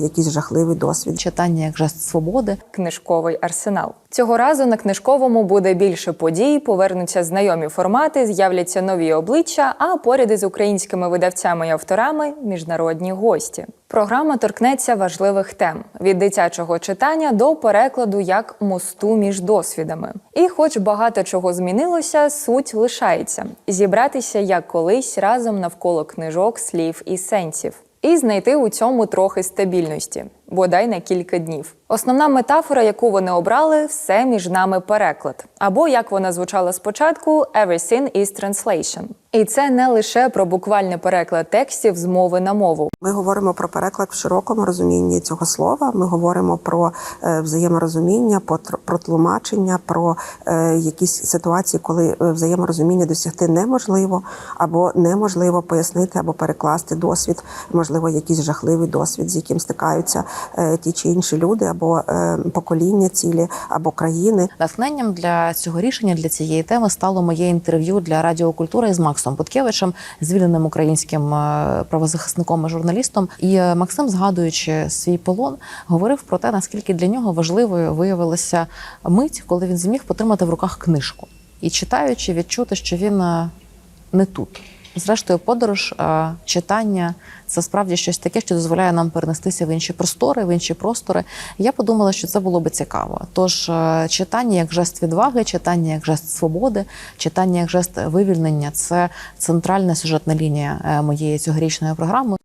якийсь жахливий досвід. читання як жест свободи. Книжковий арсенал цього разу на книжковому буде більше подій, повернуться знайомі формати, з'являться нові обличчя. А поряд із українськими видавцями і авторами міжнародні гості. Програма торкнеться важливих тем від дитячого читання до перекладу як мосту між досвідами. І, хоч багато чого змінилося, суть лишається зібратися як колись разом навколо книжок, слів і сенсів. І знайти у цьому трохи стабільності, бодай на кілька днів. Основна метафора, яку вони обрали, все між нами переклад. Або як вона звучала спочатку, «Everything is translation». І це не лише про буквальний переклад текстів з мови на мову. Ми говоримо про переклад в широкому розумінні цього слова. Ми говоримо про е, взаєморозуміння, про, тлумачення, про е, якісь ситуації, коли е, взаєморозуміння досягти неможливо, або неможливо пояснити або перекласти досвід, можливо, якийсь жахливий досвід, з яким стикаються ті чи інші люди, або е, покоління цілі, або країни. Натхненням для цього рішення для цієї теми стало моє інтерв'ю для Радіокультури з Максом Буткевичем, звільненим українським е, правозахисником і журналістом. І е, Максим, згадуючи свій полон, говорив про те, наскільки для нього важливою виявилася мить, коли він зміг потримати в руках книжку і читаючи, відчути, що він е, не тут. Зрештою, подорож, е, читання це справді щось таке, що дозволяє нам перенестися в інші простори, в інші простори. Я подумала, що це було би цікаво. Тож е, читання як жест відваги, читання як жест свободи, читання як жест вивільнення це центральна сюжетна лінія е, моєї цьогорічної програми.